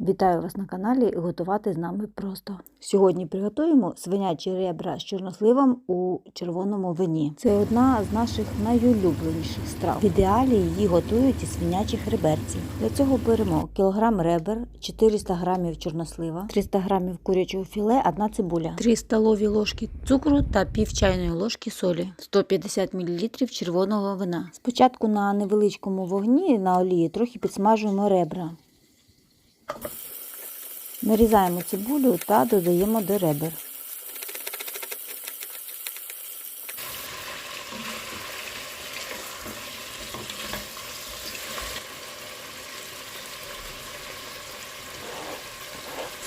Вітаю вас на каналі Готувати з нами просто. Сьогодні приготуємо свинячі ребра з чорносливом у червоному вині. Це одна з наших найулюбленіших страв. В ідеалі її готують із свинячих реберців. Для цього беремо кілограм ребер, 400 грамів чорнослива, 300 грамів курячого філе, 1 цибуля, 3 столові ложки цукру та пів чайної ложки солі, 150 мл червоного вина. Спочатку на невеличкому вогні на олії трохи підсмажуємо ребра. Нарізаємо цибулю та додаємо до ребер.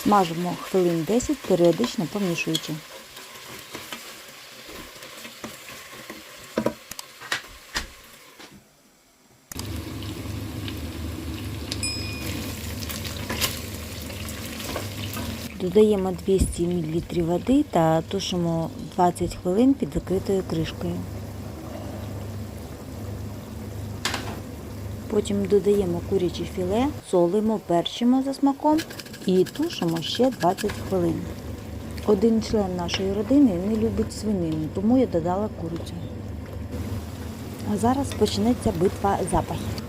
Смажимо хвилин 10, періодично помішуючи. Додаємо 200 мл води та тушимо 20 хвилин під закритою кришкою. Потім додаємо куряче філе, солимо, перчимо за смаком і тушимо ще 20 хвилин. Один член нашої родини не любить свинину, тому я додала курицю. А зараз почнеться битва запахів.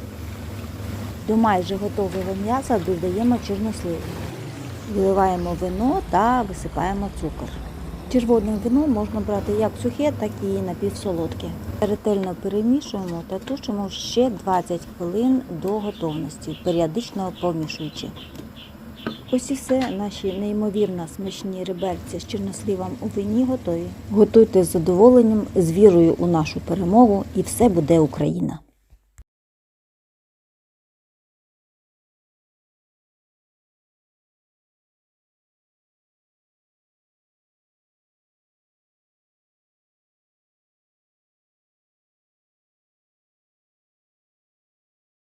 До майже готового м'яса додаємо чорнослив. Виливаємо вино та висипаємо цукор. Червоне вино можна брати як сухе, так і напівсолодке. Ретельно перемішуємо та тушимо ще 20 хвилин до готовності, періодично помішуючи. Ось і все, наші неймовірно смачні реберці з чорносливом у вині готові. Готуйте з задоволенням, з вірою у нашу перемогу і все буде Україна!